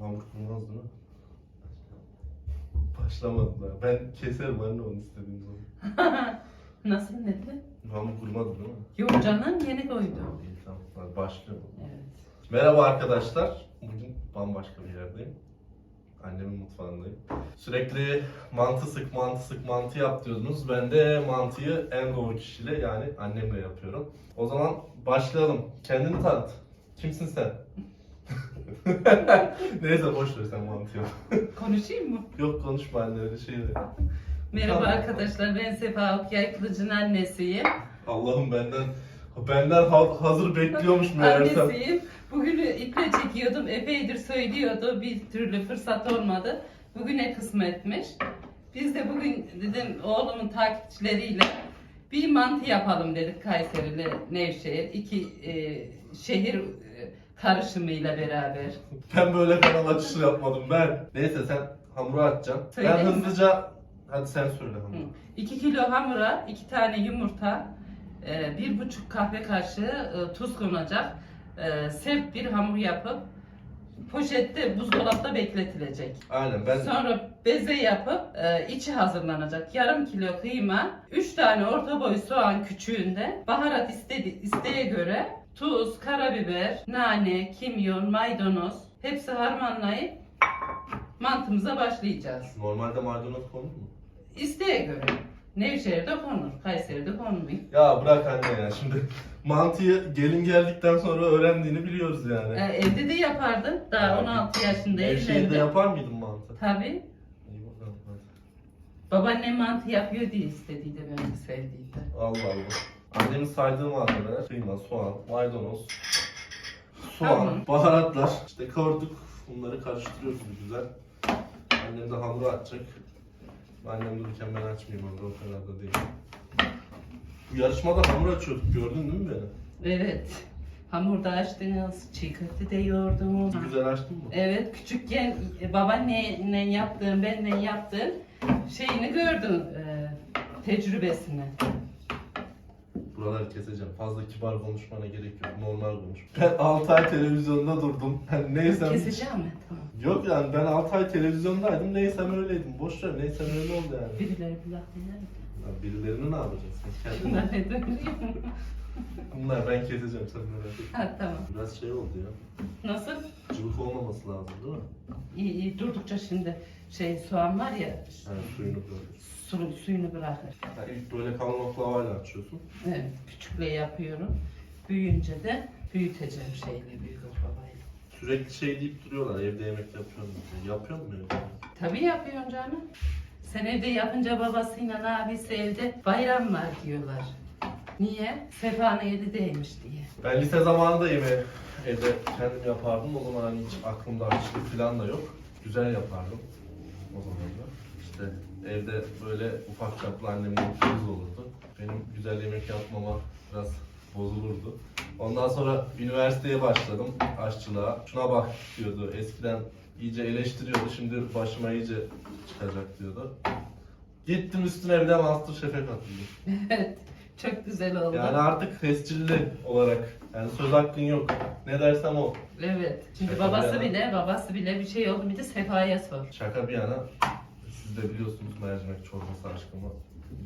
Kurmaz değil mi? Başlamadılar. Ben keserim anne onu istediğim zaman. Nasıl dedi? Hamur kurmadı değil mi? Yok canım yeni koydum. İyi tamam. Hadi başlıyorum. Evet. Merhaba arkadaşlar. Bugün bambaşka bir yerdeyim. Annemin mutfağındayım. Sürekli mantı sık, mantı sık, mantı yap diyordunuz. Ben de mantıyı en doğru kişiyle yani annemle yapıyorum. O zaman başlayalım. Kendini tanıt. Kimsin sen? Neyse boş ver sen mantıyı. Konuşayım mı? Yok konuşma anne öyle şey de. Merhaba Tamam. arkadaşlar ben Sefa Okyay Kılıç'ın annesiyim. Allah'ım benden benden ha- hazır bekliyormuş meğersem. Annesiyim. Bugün iple çekiyordum. Epeydir söylüyordu. Bir türlü fırsat olmadı. Bugüne kısmetmiş. Biz de bugün dedim oğlumun takipçileriyle bir mantı yapalım dedik Kayserili Nevşehir. iki e, şehir karışımıyla beraber. Ben böyle kanal açışı yapmadım ben. Neyse sen hamuru atacaksın. Söyleyeyim ben mi? hızlıca hadi sen söyle hamuru. 2 kilo hamura, 2 tane yumurta, e, bir buçuk kahve kaşığı e, tuz konacak. E, Sert bir hamur yapıp poşette buzdolapta bekletilecek. Aynen ben Sonra beze yapıp e, içi hazırlanacak. Yarım kilo kıyma, 3 tane orta boy soğan küçüğünde, baharat istedi, isteğe göre tuz, karabiber, nane, kimyon, maydanoz hepsi harmanlayıp mantımıza başlayacağız. normalde maydanoz konur mu? İsteğe göre. Nevşehir'de konur, Kayseri'de konmuyor. Ya bırak anne ya şimdi mantıyı gelin geldikten sonra öğrendiğini biliyoruz yani. Ee, evde de yapardım. Daha Ya, 16 yaşındayım. Nevşehir'de evde. yapar mıydın mantı? Tabii. İyi bakalım hadi. Babaannem mantı yapıyor diye istediydi beni sevdiydi. Allah Allah. Annemin saydığı malzemeler kıyma, soğan, maydanoz, soğan, Tamam. baharatlar. İşte kavurduk. Bunları karıştırıyoruz bir güzel. Annem de hamuru atacak. Annem dururken ben açmayayım orada o kadar da değil. Bu yarışmada hamur açıyorduk gördün değil mi beni? Evet. Hamurda açtınız, çiğ köfte de yoğurdunuz. Güzel açtın mı? Evet, küçükken babaanneyle yaptığım, benimle yaptığım şeyini gördüm. e, tecrübesini. Buraları keseceğim. Fazla kibar konuşmana gerek yok. Normal konuş. Ben 6 ay televizyonda durdum. Yani neysem... Keseceğim mi? Tamam. Yok yani ben 6 ay televizyondaydım. Neysem öyleydim. Boş ver. Neysem öyle oldu yani. Birileri bir laf dinler mi? Ya birilerini ne yapacaksın? Kendin Bunlar ne dönüyor? Bunlar ben keseceğim sen merak etme. Ha tamam. Biraz şey oldu ya. Nasıl? Cıvık olmaması lazım değil mi? İyi, iyi durdukça şimdi şey soğan var ya Yani suyunu bırakır. Su, suyunu bırakır. Ha, ilk böyle kalın oklavayla açıyorsun. Evet, küçükle yapıyorum. Büyüyünce de büyüteceğim şeyle büyük oklavayla. Sürekli şey deyip duruyorlar evde yemek yapıyorum diye. Yapıyor mu evde? Tabii yapıyorsun canım. Sen evde yapınca babasıyla abisi evde bayram var diyorlar. Niye? Sefa'nın eli değmiş diye. Ben lise zamanında yemeği evde kendim yapardım. O zaman hani hiç aklımda açlık falan da yok. Güzel yapardım. O zaman da. İşte evde böyle ufak çaplı annemin kriz olurdu. Benim güzel yemek yapmama biraz bozulurdu. Ondan sonra üniversiteye başladım aşçılığa. Şuna bak diyordu. Eskiden iyice eleştiriyordu. Şimdi başıma iyice çıkacak diyordu. Gittim üstüne bir de Masterchef'e katıldım. Evet, çok güzel oldu. Yani artık tescilli olarak yani söz hakkın yok. Ne dersem o. Evet. Şimdi Şaka bir babası yana. bile, babası bile bir şey oldu bir de Sefa'ya sor. Şaka bir yana siz de biliyorsunuz mercimek çorbası aşkımı.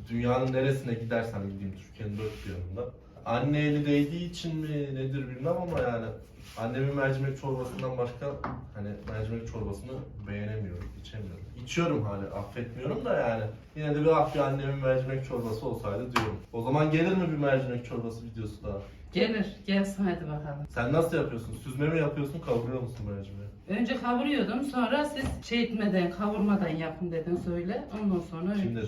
Dünyanın neresine gidersem gideyim Türkiye'nin dört bir yanında. Anne eli değdiği için mi nedir bilmem ama yani annemin mercimek çorbasından başka hani mercimek çorbasını beğenemiyorum, içemiyorum. İçiyorum hala, affetmiyorum da yani. Yine de bir ah bir annemin mercimek çorbası olsaydı diyorum. O zaman gelir mi bir mercimek çorbası videosu daha? Gelir, gelsin hadi bakalım. Sen nasıl yapıyorsun? Süzme mi yapıyorsun, kavuruyor musun mercimeği? Önce kavuruyordum, sonra siz şey etmeden, kavurmadan yapın dedin söyle. Ondan sonra Kim dedi?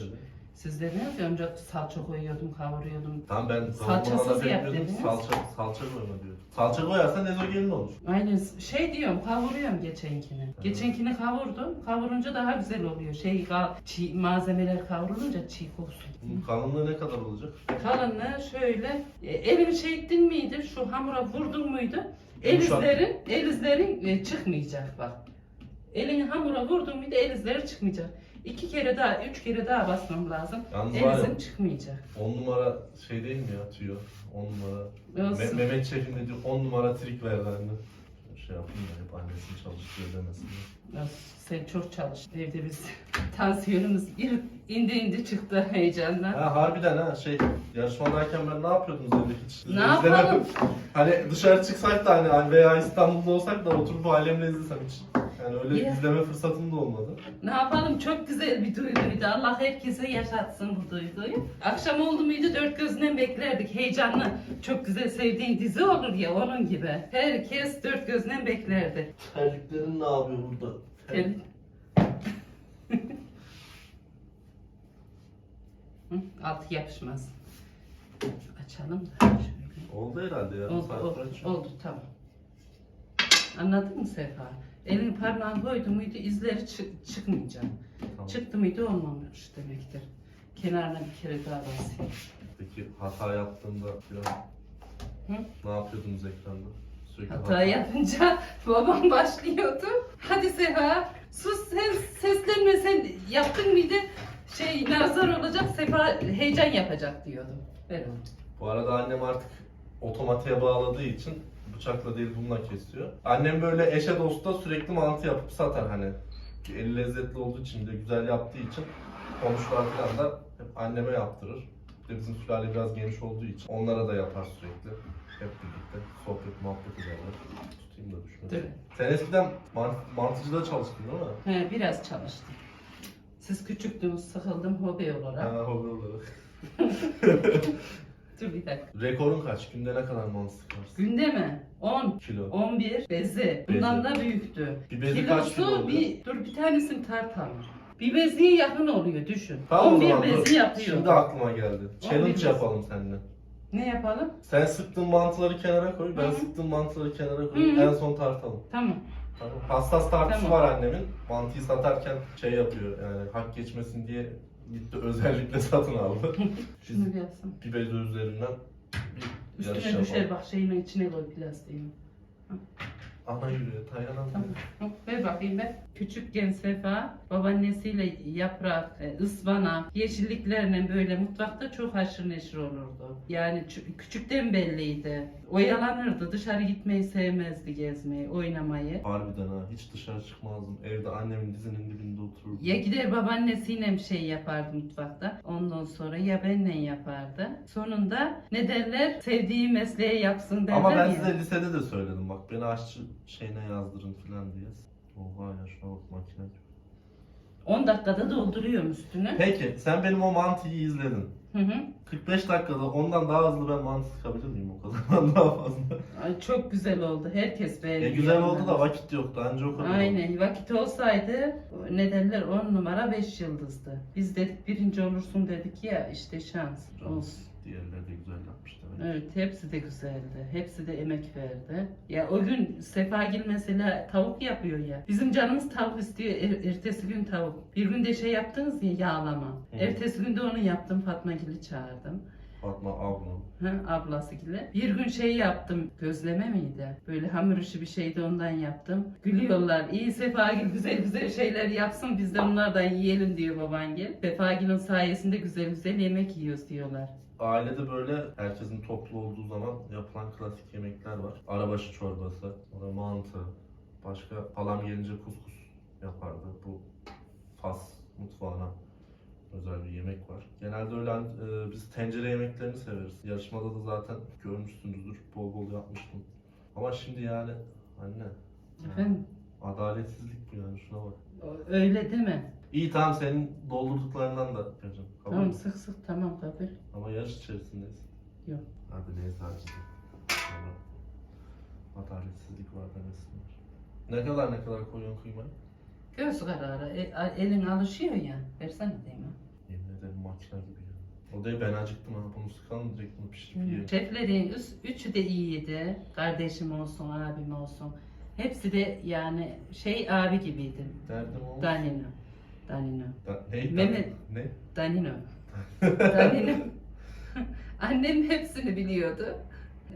Siz dediniz ya önce salça koyuyordum, kavuruyordum. Tamam ben Salçasız yap dediniz. Salça, salça koyma diyor. Salça koyarsan ezogelin olur. Aynen şey diyorum, kavuruyorum geçenkini. Geçenkini kavurdum, kavurunca daha güzel oluyor. Şey, ka- çiğ, malzemeler kavrulunca çiğ kokusu. Bunun kalınlığı ne kadar olacak? Kalınlığı şöyle, e, elimi şey ettin miydi, şu hamura vurdun muydu? El Yumuşak. izlerin, el izlerin e, çıkmayacak bak. Elini hamura vurdun muydu el izleri çıkmayacak. İki kere daha, üç kere daha basmam lazım. Yalnız var ya- çıkmayacak. 10 numara şey değil mi ya tüyo? 10 numara. Olsun. Me- Mehmet Şef'in de diyor 10 numara trik verdi anne. Şey yapayım da hep annesini çalıştı. size demesinler. Ya Sen çok çalıştın evde biz. Tansiyonumuz indi indi çıktı heyecandan. Ha harbiden ha şey yarışmadayken ben ne yapıyordunuz evde hiç? Ne yapalım? Hani dışarı çıksak da hani veya İstanbul'da olsak da oturup ailemle izlesem hiç. Yani öyle Ya. izleme fırsatım da olmadı. Ne yapalım çok güzel bir duyguydu. Allah herkese yaşatsın bu duyguyu. Akşam oldu muydu dört gözünden beklerdik. Heyecanlı. Çok güzel sevdiğin dizi olur ya onun gibi. Herkes dört gözünden beklerdi. Terliklerin ne yapıyor burada? Hı, altı yapışmaz. Açalım da şöyle. Oldu herhalde ya. Oldu, oldu, oldu tamam. Anladın mı Sefa? Elini parmağını koydu muydu izleri çık- çıkmayacak. Tamam. Çıktı mıydı olmamış demektir. Kenarına bir kere daha basayım. Peki hata yaptığında biraz Hı? ne yapıyordunuz ekranda? Sürekli Hata yapınca babam başlıyordu. Hadi Sefa sus sen seslenme sen yaptın mıydı? Şey nazar olacak Sefa heyecan yapacak diyordum. Ver onu. Bu arada annem artık otomatiğe bağladığı için bıçakla değil bununla kesiyor. Annem böyle eşe dosta sürekli mantı yapıp satar hani. Eli lezzetli olduğu için de güzel yaptığı için komşular falan da hep anneme yaptırır. Bir de bizim sülale biraz geniş olduğu için onlara da yapar sürekli. Hep birlikte sohbet muhabbet ederler. Tutayım da düşmesin. Dur. Sen eskiden mant- mantıcıda çalıştın değil mi? He, biraz çalıştım. Siz küçüktünüz sıkıldım hobi olarak. Ha, hobi olarak. Dur bir dakika. Rekorun kaç? Günde ne kadar mantı sıkarsın? Günde mi? 10, Kilo. 11 bezi. Bundan da büyüktü. Bir bezi kaç kilo oluyor? bir, dur bir tanesini tartalım. Bir beziye yakın oluyor düşün. Tamam o 11 zaman dur. bezi yapıyor. Şimdi aklıma geldi. 11 Challenge bezi. yapalım seninle. Ne yapalım? Sen sıktığın mantıları kenara koy, ben Hı sıktığım mantıları kenara koy. Hı. En son tartalım. Tamam. Tamam. Hassas tartısı Tamam. var annemin. Mantıyı satarken şey yapıyor yani hak geçmesin diye gitti özellikle satın aldı. Şunu bir yapsam. bir üzerinden bir yarış Üstüne düşer yapalım. bak şeyin içine koy plastiğini. Ana yürüyor, dayanamıyor. Tamam. Hop, ver bakayım ben. Küçükken Sefa babaannesiyle yaprak, e, ıspanak, yeşilliklerle böyle mutfakta çok haşır neşir olurdu. Yani çü- küçükten belliydi. Oyalanırdı. Dışarı gitmeyi sevmezdi gezmeyi, oynamayı. Harbiden ha, hiç dışarı çıkmazdım. Evde annemin dizinin dibinde otururdum. Ya gider babaannesiyle bir şey yapardı mutfakta. Ondan sonra ya benle yapardı. Sonunda ne derler? Sevdiği mesleği yapsın derler Ama ben ya. size lisede de söyledim bak beni aşçı şeyine yazdırın falan diye. Oha ya şuna bak makine. 10 dakikada dolduruyorum üstünü. Peki sen benim o mantıyı izledin. Hı hı. 45 dakikada ondan daha hızlı ben mantı sıkabilir miyim o kadar daha fazla? Ay çok güzel oldu. Herkes beğendi. E güzel oldu yani. da vakit yoktu anca o kadar. oldu. Aynen. Vakit olsaydı ne derler 10 numara 5 yıldızdı. Biz dedik birinci olursun dedik ya işte şans olsun. Diğerleri de güzel yapmış demek. Evet hepsi de güzeldi. Hepsi de emek verdi. Ya o gün Sefagil mesela tavuk yapıyor ya. Bizim canımız tavuk istiyor. Er- ertesi gün tavuk. Bir gün de şey yaptınız ya yağlama. Hı. Ertesi gün de onu yaptım. Fatma Gil'i çağırdım. Fatma ablam. Ha, ablası gibi. Bir gün şey yaptım. Gözleme miydi? Böyle hamur işi bir şeydi ondan yaptım. Gülüyorlar. İyi Sefagil güzel güzel şeyler yapsın. Biz de onlardan yiyelim diyor babangil. Sefagil'in sayesinde güzel güzel yemek yiyoruz diyorlar. Ailede böyle herkesin toplu olduğu zaman yapılan klasik yemekler var. Arabaşı çorbası, sonra mantı, başka halam gelince kuskus yapardı. Bu Fas mutfağına özel bir yemek var. Genelde öyle e, biz tencere yemeklerini severiz. Yarışmada da zaten görmüşsünüzdür. Bol bol yapmıştım. Ama şimdi yani anne Efendim? adaletsizlik bu yani şuna bak. Öyle mi? İyi tamam senin doldurduklarından da yapacağım. Kabul Tamam mü? sık sık tamam kabul. Ama yarış içerisindeyiz. Yok. Hadi neyse hadi. Sonra adaletsizlik var demesinler. Ne kadar ne kadar koyuyorsun kıymayı? Göz kararı. E, a- elin alışıyor ya. Versene değil mi? Yemin ederim makine gibi ya. O değil ben acıktım ha bunu sıkalım direkt bunu pişirip Hmm. yiyelim. Şeflerin üç, üçü de iyiydi. Kardeşim olsun, abim olsun. Hepsi de yani şey abi gibiydi. Derdim o. Danilo. Danilo. Da, ne? Mehmet. Ne? Danilo. Danilo. Annem hepsini biliyordu.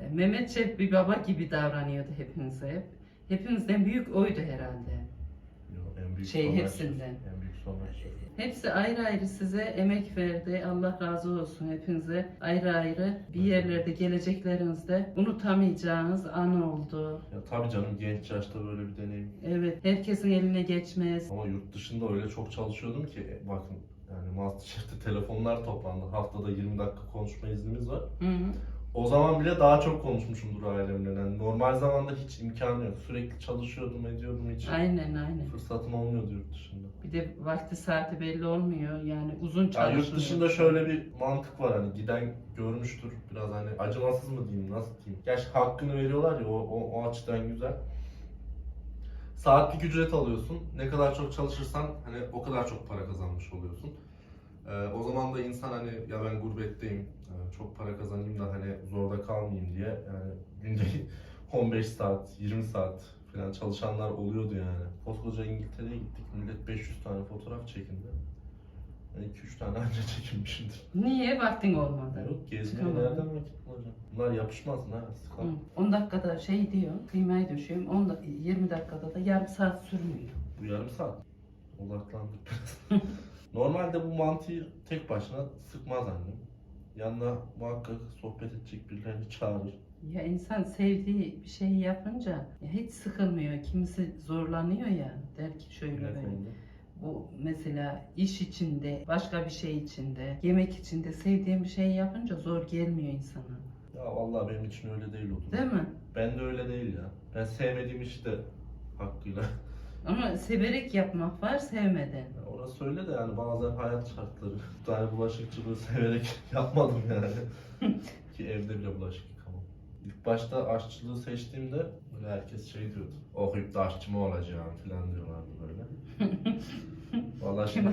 E, Mehmet Şef bir baba gibi davranıyordu hepinize hep. Hepinizden büyük oydu herhalde. Yo, en büyük Şey, hepsinden. En büyük Somer. Hepsi ayrı ayrı size emek verdi. Allah razı olsun hepinize. Ayrı ayrı bir yerlerde geleceklerinizde unutamayacağınız an oldu. Ya tabii canım genç yaşta böyle bir deneyim. Evet herkesin eline geçmez. Ama yurt dışında öyle çok çalışıyordum ki e, bakın yani Masterchef'te telefonlar toplandı. Haftada 20 dakika konuşma iznimiz var. Hı hı. O zaman bile daha çok konuşmuşumdur ailemle. Yani normal zamanda hiç imkanı yok. Sürekli çalışıyordum, ediyordum hiç. Aynen aynen. Fırsatım olmuyordu yurt dışında. Bir de vakti saati belli olmuyor. Yani uzun Ya çalışmıyor. yurt dışında şöyle bir mantık var hani giden görmüştür biraz hani acımasız mı diyeyim nasıl diyeyim. Gerçi hakkını veriyorlar ya o, o, o açıdan güzel. Saatlik ücret alıyorsun. Ne kadar çok çalışırsan hani o kadar çok para kazanmış oluyorsun. Ee, o zaman da insan hani ya ben gurbetteyim e, çok para kazanayım da hani zorda kalmayayım diye yani günde 15 saat 20 saat falan çalışanlar oluyordu yani. Koskoca İngiltere'ye gittik millet 500 tane fotoğraf çekindi. Ben 2-3 tane anca çekinmişimdir. Niye vaktin olmadı? Yok gezmeye Çıkamadın. nereden vakit bulacağım? Bunlar yapışmasın ha sıkar. Hı. 10 dakikada şey diyor, kıymayı döşüyorum. 10 da- 20 dakikada da yarım saat sürmüyor. Bu yarım saat. Odaklandık biraz. Normalde bu mantıyı tek başına sıkmaz annem. Yanına muhakkak sohbet edecek birilerini çağırır. Ya insan sevdiği bir şeyi yapınca ya hiç sıkılmıyor. Kimisi zorlanıyor ya. Der ki şöyle böyle. Bu mesela iş içinde, başka bir şey içinde, yemek içinde sevdiğim bir şey yapınca zor gelmiyor insana. Ya vallahi benim için öyle değil oldu. Değil mi? Ben de öyle değil ya. Ben sevmediğim işi de hakkıyla. Ama severek yapmak var, sevmeden. Ya Orası öyle de yani bazen hayat şartları. Tane bulaşıkçılığı severek yapmadım yani. Ki evde bile bulaşık yıkamam. İlk başta aşçılığı seçtiğimde böyle herkes şey diyordu. Okuyup da aşçı mı olacağım falan diyorlardı böyle. Vallahi şimdi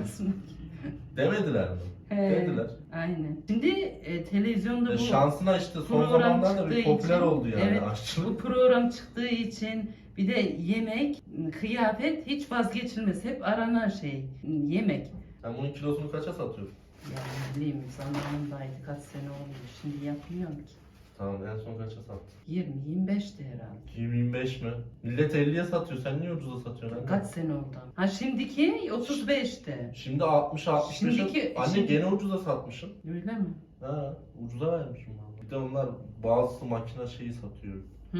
demediler mi? He, Dediler. Aynen. Şimdi e, televizyonda Ya bu şansına işte son program zamanlarda bir popüler için- oldu yani Evet. aşçılık. bu program çıktığı için bir de yemek, kıyafet hiç vazgeçilmez. Hep aranan şey. Yemek. Sen bunun kilosunu kaça satıyorsun? Yani ne bileyim zamanındaydı kaç sene olmuş. Şimdi yapmıyorum ki. Tamam en son kaça sattın? 20-25'ti herhalde. 25 mi? Millet 50'ye satıyor. Sen niye ucuza satıyorsun? Kaç sene oldu? Ha şimdiki 35'ti. Şimdi 60 65 Şimdiki- Anne şimdi- gene ucuza satmışsın. Öyle mi? Ha, ucuza vermişim valla. Bir de onlar bazısı makine şeyi satıyor. Hı,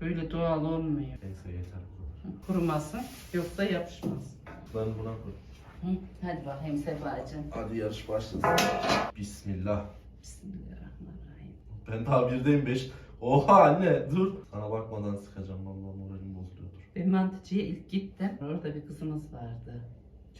böyle doğal olmuyor. Neyse yeter. Kurumasın yoksa yapışmaz. Ben buna koy. Hı, hadi bakayım Sebacığım. Hadi yarış başlasın. Bismillah. Bismillahirrahmanirrahim. Ben daha birdeyim 5. Oha anne dur. Sana bakmadan sıkacağım vallahi moralim bozuluyordur. Ben mantıcıya ilk gittim. Orada bir kızımız vardı.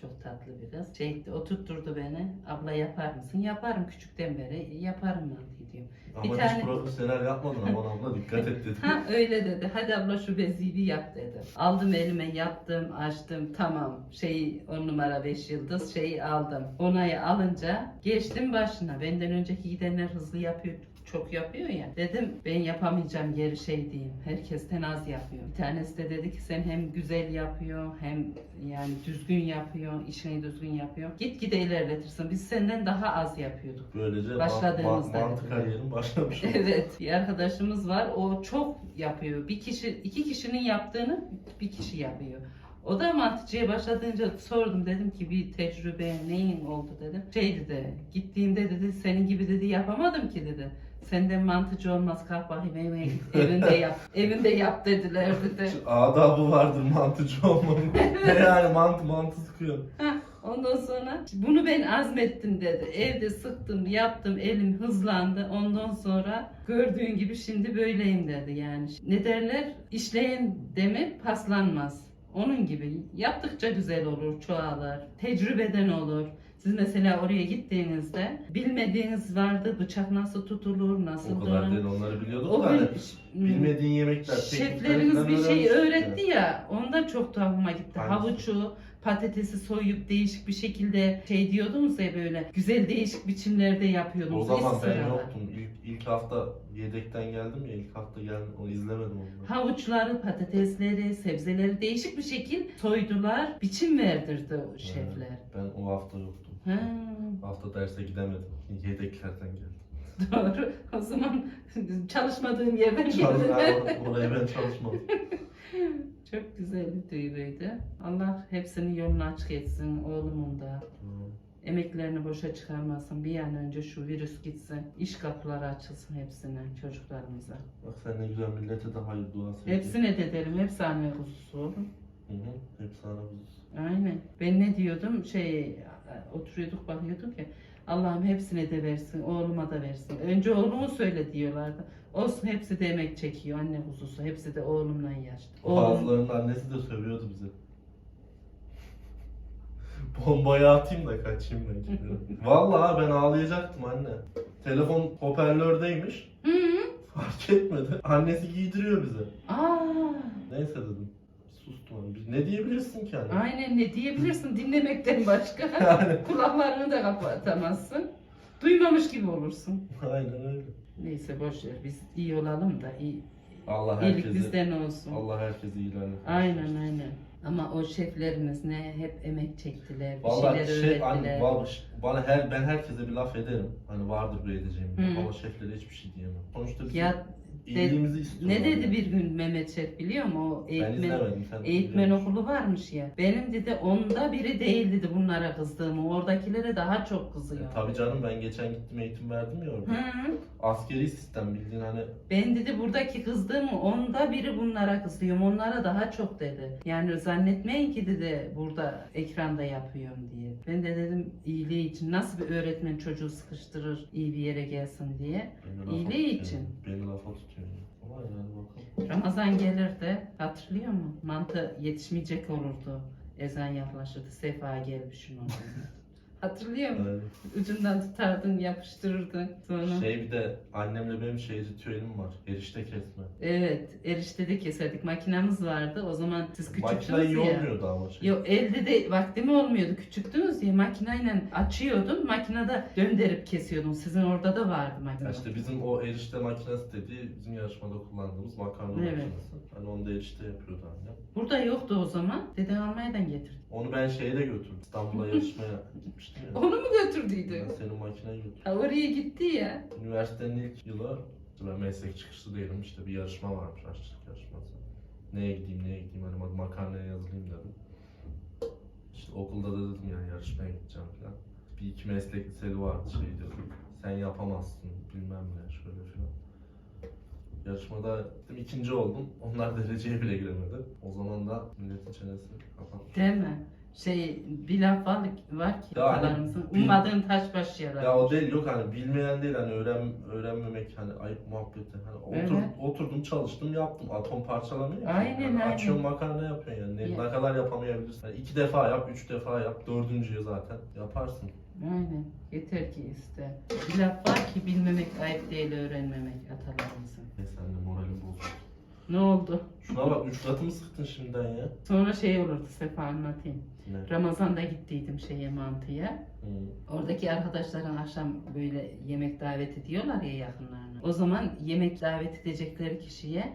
Çok tatlı bir kız. Şey oturtturdu beni. Abla yapar mısın? Yaparım küçükten beri. Yaparım mantıyı diyorum. Ama Bir hiç tane- profesyonel yapmadın aman abla dikkat et dedim. Ha öyle dedi. Hadi abla şu beziyi bir yap dedi. Aldım elime yaptım, açtım. Tamam. Şeyi on numara beş yıldız şeyi aldım. Onayı alınca geçtim başına. Benden önceki gidenler hızlı yapıyor. Çok yapıyor ya. Dedim ben yapamayacağım geri şey diyeyim. Herkesten az yapıyor. Bir tanesi de dedi ki sen hem güzel yapıyor hem yani düzgün yapıyor. işini düzgün yapıyor. Git gide ilerletirsin. Biz senden daha az yapıyorduk. Böylece Başladığımızda ma- mantı dedi. kariyerim başlamış oldu. Evet, bir arkadaşımız var. O çok yapıyor. Bir kişi, iki kişinin yaptığını bir kişi yapıyor. O da mantıcıya başladığınca sordum dedim ki bir tecrübe neyin oldu dedim. Şey dedi, gittiğimde dedi senin gibi dedi yapamadım ki dedi. Senden mantıcı olmaz kalk bakayım evine git, evinde yap. evinde yap dediler dedi. Adabı vardır mantıcı olmanın. yani mantı mantı sıkıyor. Heh, Ondan sonra bunu ben azmettim dedi. Evde sıktım, yaptım, elim hızlandı. Ondan sonra gördüğün gibi şimdi böyleyim dedi yani. Ne derler? İşleyen demir paslanmaz. Onun gibi yaptıkça güzel olur, çoğalır. Tecrübeden olur. Siz mesela oraya gittiğinizde bilmediğiniz vardı bıçak nasıl tutulur, nasıl O kadar değil onları biliyorduk O da hani gün bilmediğin yemekler. teknikleri Şeflerimiz falan bir şey öğrenmiştik öğretti ya, onda çok tuhafıma gitti. Hangisi? Havuçu, patatesi soyup değişik bir şekilde şey diyordunuz ya böyle güzel değişik biçimlerde yapıyordunuz. O zaman ben yoktum. İlk, ilk hafta yedekten geldim ya ilk hafta geldim onu izlemedim onu. Havuçları, patatesleri, sebzeleri değişik bir şekil soydular, biçim verdirdi o şefler. Ben o hafta yoktum. Ha, Hafta derse gidemedim. Yedeklerden geldim. doğru. O zaman çalışmadığım yerden geldim. or- oraya ben çalışmadım. Çok güzel bir duyguydu. Allah hepsinin yolunu açık etsin oğlumun da. Emeklerini boşa çıkarmasın. Bir an önce şu virüs gitsin. İş kapıları açılsın hepsine, çocuklarımıza. Bak sen ne güzel millete de hayır duası. Hepsine de derim. Hepsi anne kuzusu oğlum. Hı hı. kuzusu. Aynen. Ben ne diyordum? Şey oturuyorduk bakıyorduk ya. Allah'ım hepsine de versin, oğluma da versin. Önce oğlumu söyle diyorlardı. Olsun hepsi de emek çekiyor anne kuzusu. Hepsi de oğlumla yaşlı. Oğlum, Bazılarının annesi de sövüyordu bize. Bombayı atayım da kaçayım ben kenara. Vallahi ben ağlayacaktım anne. Telefon hoparlördeymiş. Fark etmedi. Annesi giydiriyor bize. Aa, Neyse dedim. Sustum hani. Biz Ne diyebilirsin ki anne? aynen ne diyebilirsin dinlemekten başka. Yani. Kulaklarını da kapatamazsın. Duymamış gibi olursun. Aynen öyle. Neyse boş ver. Biz iyi olalım da iyi, Allah iyilik herkese, bizden olsun. Allah herkese iyilerle. Aynen aynen. Ama o şeflerimiz ne hep emek çektiler, bir Vallahi şeyler şey, hani, öğrettiler. vallahi ş- bana her ben herkese bir laf ederim. Hani vardır bir edeceğim. Hı. Ama şeflere hiçbir şey diyemem. Sonuçta bizim Ya iyiliğimizi ne dedi bir gün Mehmet Şef biliyor musun? O eğitmen, izlemedim. Sen eğitmen okulu varmış ya. Benim dedi onda biri değil dedi bunlara kızdığımı. Oradakilere daha çok kızıyor. E, Tabii canım ben geçen gittim eğitim verdim ya orada. Hı. Askeri sistem bildiğin hani Ben dedi buradaki kızdığımı onda biri bunlara kızıyorum. Onlara daha çok dedi. Yani zannetmeyin ki dedi burada ekranda yapıyorum diye. Ben de dedim iyiliği için nasıl bir öğretmen çocuğu sıkıştırır iyi bir yere gelsin diye. beni İyiliği için. Beni lafa tutuyor. Ramazan gelirdi hatırlıyor musun? Mantı yetişmeyecek olurdu. Ezan yaklaşırdı. Sefa gelmiş şunu. Hatırlıyor musun? Ucundan tutardın, yapıştırırdın. Sonra. şey bir de annemle benim şey ritüelim var. Erişte kesme. Evet, erişte de keserdik. Makinamız vardı. O zaman siz Makine küçüktünüz iyi ya. olmuyordu ama şey. Yok elde de vaktim olmuyordu. Küçüktünüz ya makineyle açıyordum. Makinede döndürüp kesiyordum. Sizin orada da vardı makine. Ya işte bizim o erişte makinesi dediği bizim yarışmada kullandığımız makarna Evet. makinesi. Hani onu da erişte yapıyordu annem. Burada yoktu o zaman. Deden Almanya'dan getirdi. Onu ben şeye de götürdüm. İstanbul'a yarışmaya gitmiştim ya. Onu mu götürdüydü? Ben senin makineye götürdüm. Ha, oraya gitti ya. Üniversitenin ilk yılı ben meslek çıkışlı değilim işte bir yarışma varmış aşçılık yarışması. Neye gideyim neye gideyim hani bak makarnaya yazılayım dedim. İşte okulda da dedim yani yarışmaya gideceğim falan. Bir iki meslek liseli vardı şey dedim. Sen yapamazsın bilmem ne şöyle falan. Yarışmada gittim ikinci oldum. Onlar dereceye bile giremedi. O zaman da milletin çenesi kapanmış. Değil mi? Şey bir laf var, var ki Ya hani atalarımızın. bil- Ummadığın taş baş yarar. Ya o değil yok hani bilmeyen değil hani öğren öğrenmemek hani ayıp muhabbeti hani otur, Evet. oturdum çalıştım yaptım atom parçalamayı Aynen, yani aynen. açıyorsun makarna yapıyorsun yani ne, Ya. ne kadar yapamayabilirsin hani iki defa yap üç defa yap dördüncüye zaten yaparsın Aynen. Yeter ki iste. Bir laf var ki bilmemek ayıp değil öğrenmemek atalarımızın. neyse anne moralim bozuldu Ne oldu? şuna bak üç katımı sıktın şimdiden ya Sonra şey olurdu Sefa anlatayım. ne? Ramazan'da gittiydim şeye mantıya. Hı. Oradaki arkadaşların akşam böyle yemek davet ediyorlar ya yakınlarına. O zaman yemek davet edecekleri kişiye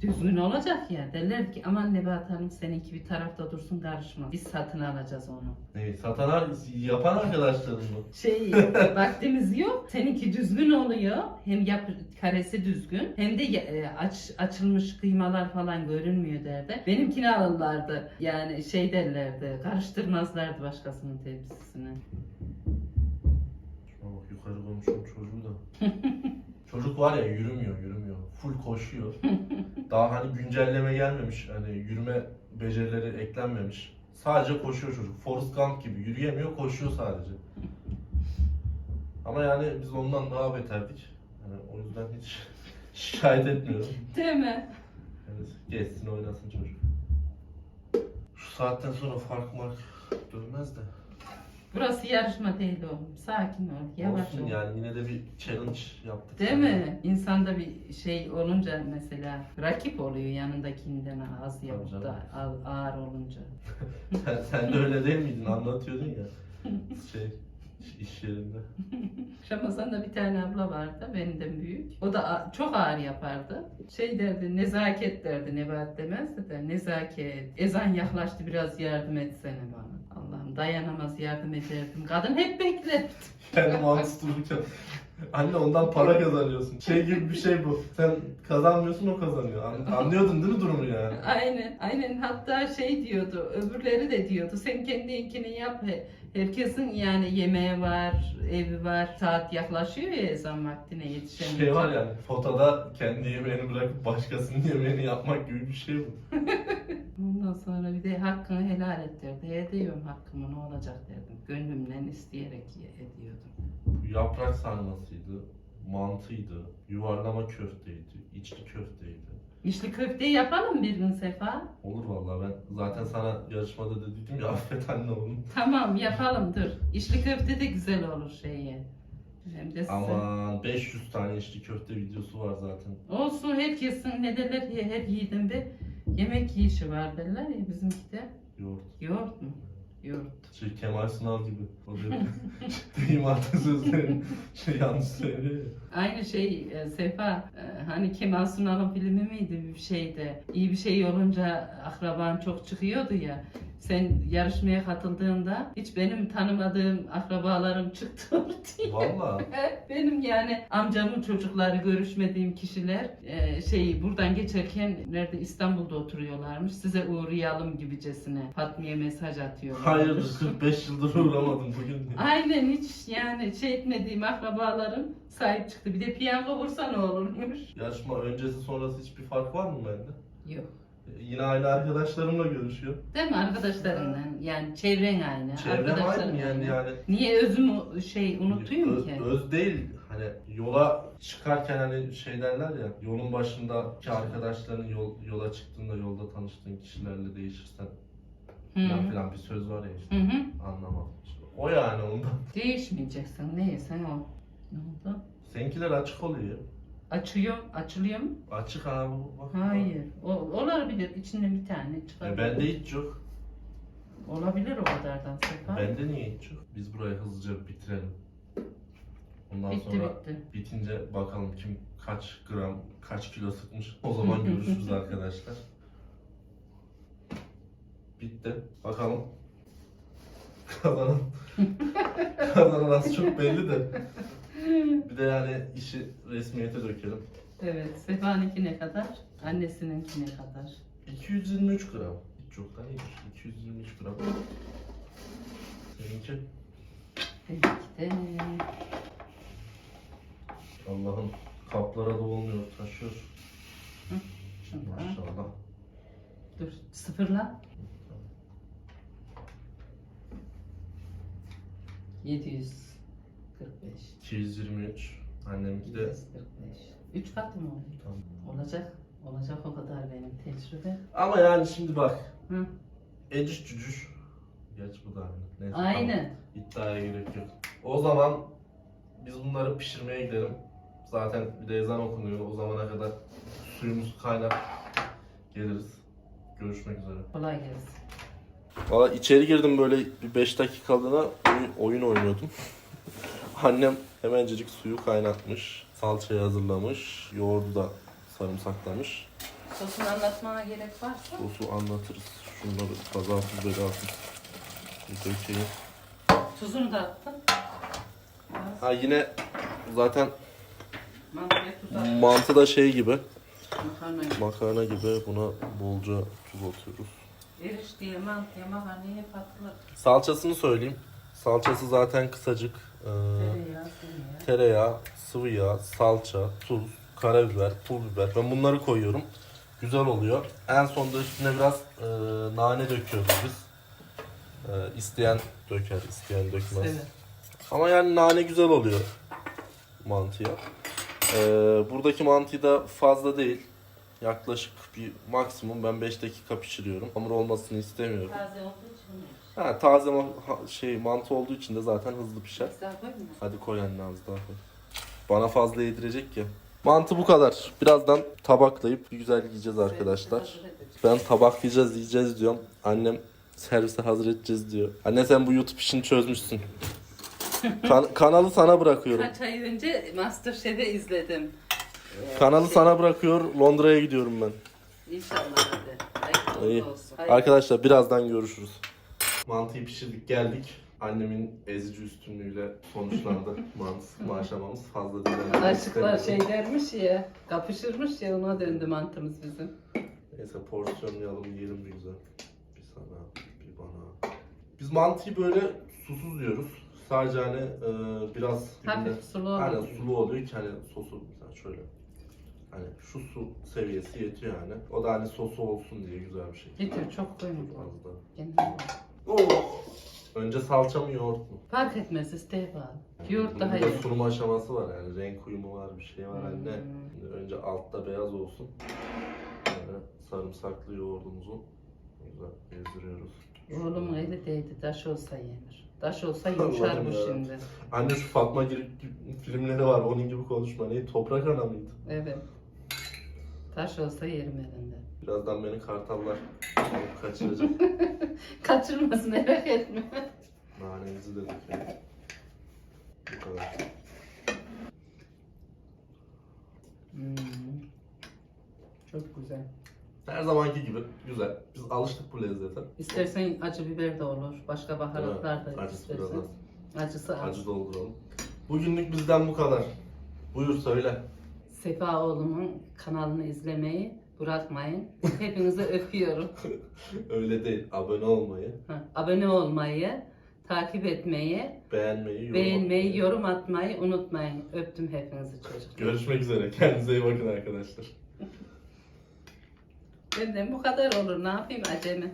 düzgün olacak ya. Derler ki aman Nebahat Hanım seninki bir tarafta dursun karışma. Biz satın alacağız onu. ne satan yapan arkadaşların mı? Şey vaktimiz yok. Seninki düzgün oluyor. Hem yap karesi düzgün hem de e, aç açılmış kıymalar falan görünmüyor derdi. Benimkini alırlardı. Yani şey derlerdi. Karıştırmazlardı başkasının tepsisini. Şuna bak yukarı komşunun çocuğu da. Çocuk var ya yürümüyor yürümüyor. Full koşuyor. Daha hani güncelleme gelmemiş. Hani yürüme becerileri eklenmemiş. Sadece koşuyor çocuk. Forrest Gump gibi yürüyemiyor koşuyor sadece. Ama yani biz ondan daha beterdik. Yani o yüzden hiç şikayet etmiyorum. Değil mi? Yani geçsin oynasın çocuk. Şu saatten sonra fark mark dönmez de. Burası yarışma değil oğlum. Sakin ol. Yavaş Olsun ol. yani yine de bir challenge yaptık. Değil mi? İnsanda bir şey olunca mesela rakip oluyor yanındakinden az yapıp canım. da ağ- ağır olunca. Sen, sen de öyle değil miydin? Anlatıyordun ya. Şey, iş yerinde. Ramazan'da bir tane abla vardı benden büyük. O da çok ağır yapardı. Şey derdi nezaket derdi Nebahat demezdi de nezaket. Ezan yaklaştı biraz yardım etsene bana. Allah'ım dayanamaz yardım ederdim. Kadın hep bekler. Kendi mantısı dururken. Anne ondan para kazanıyorsun. Şey gibi bir şey bu. Sen kazanmıyorsun o kazanıyor. An- Anlıyordun değil mi durumu yani? Aynen, aynen. Hatta şey diyordu, öbürleri de diyordu. Sen kendinkini yap, he- Herkesin yani yemeği var, evi var. Saat yaklaşıyor ya ezan vaktine yetişemiyor. Şey var ya, fotoda kendi yemeğini bırakıp başkasının yemeğini yapmak gibi bir şey bu. Ondan sonra bir de hakkını helal et derdi. Ediyorum hakkımı ne olacak derdim. Gönlümden isteyerek ye- ediyordum. Yaprak sarmasıydı, mantıydı, yuvarlama köfteydi, içli köfteydi. İşli köfteyi yapalım bir gün Sefa. Olur vallahi ben zaten sana yarışmada da dedim ya affet anne oğlum. Tamam yapalım dur. İşli köfte de güzel olur şeye. Hem de size. Aman 500 tane içli köfte videosu var zaten. Olsun herkesin ne derler ya her yiğidin bir yemek yiyişi var derler ya bizimkide. Yoğurt. Yoğurt mu? Yoğurt. Şey Kemal Sunal gibi. O da deyim artık sözlerini şey yanlış söylüyor. Aynı şey e, Sefa e, hani Kemal Sunal'ın filmi miydi bir şeyde iyi bir şey olunca akraban çok çıkıyordu ya sen yarışmaya katıldığında hiç benim tanımadığım akrabalarım çıktı ortaya. Valla. Benim yani amcamın çocukları görüşmediğim kişiler e, şey buradan geçerken nerede İstanbul'da oturuyorlarmış size uğrayalım gibicesine Fatma'ya mesaj atıyorlar. Hayırdır 45 yıldır uğramadım bugün. diye. Aynen hiç yani şey etmediğim akrabalarım sahip çıktı. Bir de piyango vursa ne olurmuş? Yarışma öncesi sonrası hiçbir fark var mı bende? Yok. Yine aynı arkadaşlarımla görüşüyor. Değil mi arkadaşlarından? Yani çevren aynı. Çevrem arkadaşların aynı yani yani. Niye özümü şey unutayım Ö- ki? Öz değil hani yola çıkarken hani şey derler ya yolun başındaki arkadaşların yol, yola çıktığında yolda tanıştığın kişilerle değişirsen Hı falan hı. filan bir söz var ya işte Hı hı. anlamadım. İşte o yani ondan. Değişmeyeceksin. Ne yesen o. Ne oldu? Seninkiler açık oluyor. Açıyor, açılıyor mu? Açık abi bak. Hayır. O, olabilir. İçinde bir tane çıkar. E, bende hiç yok. Olabilir o kadardan sefa. Bende niye hiç yok? Biz burayı hızlıca bitirelim. Ondan Bitti sonra bitti. bitince bakalım kim kaç gram, kaç kilo sıkmış. O zaman görüşürüz arkadaşlar. Bitti. Bakalım. Kazanan. Kazanan az çok belli de. Bir de yani işi resmiyete dökelim. Evet. Sefa'nınki ne kadar? Annesininki ne kadar? 223 gram. Hiç çoktan iyiymiş. 223 gram. Seninki? Benimki de Allah'ım kaplara da olmuyor, taşıyor. Maşallah. Dur sıfırla. 745. 223. Anneminki de 745. 3 katı mı oluyor? Tamam. Olacak. Olacak o kadar benim tecrübe. Ama yani şimdi bak. Hı. Eciş cücüş. Geç bu da aynı. Neyse, Aynen. tamam. İddiaya gerek yok. O zaman biz bunları pişirmeye gidelim. Zaten bir de ezan okunuyor. O zamana kadar suyumuz kaynar. Geliriz. Görüşmek üzere. Kolay gelsin. Valla içeri girdim böyle bir 5 dakikalığına oyun, oyun oynuyordum. Annem hemencecik suyu kaynatmış. Salçayı hazırlamış. Yoğurdu da sarımsaklamış. Sosunu anlatmana gerek varsa. Sosu anlatırız. Şunları kazasız belasız bir dökeyim. Tuzunu da. Biraz Ha yine zaten tuz mantı da şey gibi, Makarna makarna gibi buna bolca tuz atıyoruz. Eriş diye mantıya makarnayı hep atılır. Salçasını söyleyeyim. Salçası zaten kısacık. Tereyağı, tereyağı. tereyağı, sıvı yağ, salça, tuz, karabiber, pul biber. Ben bunları koyuyorum. Güzel oluyor. En sonda üstüne biraz e, nane döküyoruz biz. E, isteyen döker, isteyen dökmez. Evet. Ama yani nane güzel oluyor mantıya. E, buradaki mantıyı da fazla değil. Yaklaşık bir maksimum ben 5 dakika pişiriyorum. Hamur olmasını istemiyorum. Taze olduğu için Ha, taze ma- ha- şey mantı olduğu için de zaten hızlı pişer. Güzel. Hadi koy anne az daha koy. Bana fazla yedirecek ya. Mantı bu kadar. Birazdan tabaklayıp güzel yiyeceğiz arkadaşlar. Hazır edeceğim. Ben tabaklayacağız yiyeceğiz diyorum. Annem servise hazır edeceğiz diyor. Anne sen bu YouTube işini çözmüşsün. Kan- kanalı sana bırakıyorum. Kaç ay önce Masterchef'i izledim. Kanalı sana bırakıyor. Londra'ya gidiyorum ben. İnşallah hadi. Hayırlı İyi. olsun. Hayırlı. Arkadaşlar birazdan görüşürüz. Mantıyı pişirdik geldik. Annemin ezici üstünlüğüyle sonuçlandı mantı maşamamız fazla değil. Aşıklar şey dermiş ya, kapışırmış ya ona döndü mantımız bizim. Neyse porsiyonlayalım yiyelim bir güzel. Bir sana, bir bana. Biz mantıyı böyle susuz yiyoruz. Sadece hani e, biraz Hafif dibinde- sulu Aynen olur. sulu oluyor ki hani sosu mesela şöyle. Hani şu su seviyesi yetiyor yani. O da hani sosu olsun diye güzel bir şey. Getir çok koyma. Az da. Kendine. Oh! Önce salça mı yoğurt mu? Fark etmez bağlı. Yoğurt daha iyi. sunum aşaması var yani renk uyumu var bir şey var hani. Hmm. Şimdi önce altta beyaz olsun. Böyle sarımsaklı yoğurdumuzu güzel gezdiriyoruz. Oğlumun eli değdi. Taş olsa yenir. Taş olsa yumuşar bu Allah'ım ya. şimdi. Anne şu Fatma Girik filmleri var onun gibi konuşma. Ne? Toprak ana mıydı? Evet. Taş olsa yerim elinde. Birazdan beni kartallar alıp kaçıracak. Kaçırmasın merak etme. Nanemizi de dökelim. Bu kadar. Hmm. Çok güzel. Her zamanki gibi güzel. Biz alıştık bu lezzete. İstersen acı biber de olur. Başka baharatlar da Acısı biraz istersen. az. Acısı az. Acı dolduralım. Bugünlük bizden bu kadar. Buyur söyle. Sefa oğlumun kanalını izlemeyi bırakmayın. Hepinizi öpüyorum. Öyle değil. Abone olmayı, Ha, Abone olmayı, takip etmeyi, beğenmeyi, yorum beğenmeyi, atmayı. yorum atmayı unutmayın. Öptüm hepinizi çocuklar. Görüşmek üzere. Kendinize iyi bakın arkadaşlar. Benden bu kadar olur. Ne yapayım acemi?